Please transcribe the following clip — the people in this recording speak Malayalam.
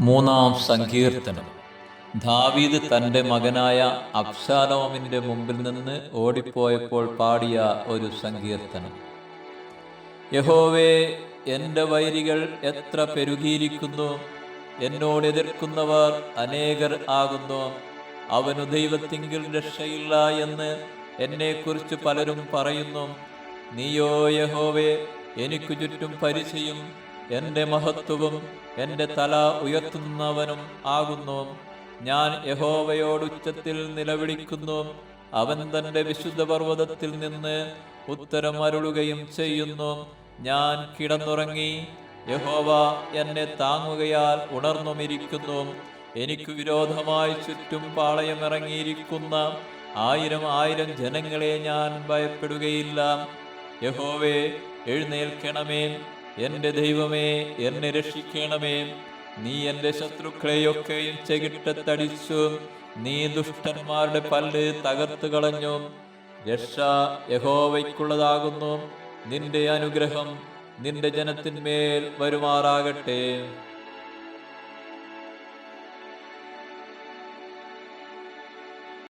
മൂന്നാം സങ്കീർത്തനം. ദാവീദ് തന്റെ മകനായ അഫ്സാലോമിന്റെ മുമ്പിൽ നിന്ന് ഓടിപ്പോയപ്പോൾ പാടിയ ഒരു സങ്കീർത്തനം. യഹോവേ എന്റെ വൈരികൾ എത്ര പെരുകിയിരിക്കുന്നു. എന്നോട് എതിർക്കുന്നവർ അനേകർ ആകുന്നു. അവനു ദൈവത്തിങ്കിൽ രക്ഷയില്ല എന്ന് എന്നെക്കുറിച്ച് പലരും പറയുന്നു. നീയോ യഹോവേ എനിക്കു ചുറ്റും പരിചയം എന്റെ മഹത്വവും എന്റെ തല ഉയർത്തുന്നവനും ആകുന്നു. ഞാൻ യഹോവയോട് ഉച്ചത്തിൽ നിലവിളിക്കുന്നു. അവൻ തന്റെ വിശുദ്ധ പർവതത്തിൽ നിന്ന് ഉത്തരം അരുളുകയും ചെയ്യുന്നു. ഞാൻ കിടന്നുറങ്ങി. യഹോവ എന്നെ താങ്ങുകയാൽ ഉണർന്നുമിരിക്കുന്നു. എനിക്ക് വിരോധമായി ചുറ്റും പാളയമിറങ്ങിയിരിക്കുന്ന ആയിരം ആയിരം ജനങ്ങളെ ഞാൻ ഭയപ്പെടുകയില്ല. യഹോവേ എഴുന്നേൽക്കണമേ. എന്റെ ദൈവമേ എന്നെ രക്ഷിക്കണമേ. നീ എന്റെ ശത്രുക്കളെയൊക്കെയും ചെകിട്ടത്തടിച്ചു നീ ദുഷ്ടന്മാരുടെ പല്ല് തകർത്തു കളഞ്ഞു. രക്ഷ യഹോവയ്ക്കുള്ളതാകുന്നു. നിന്റെ അനുഗ്രഹം നിന്റെ ജനത്തിന്മേൽ വരുമാറാകട്ടെ.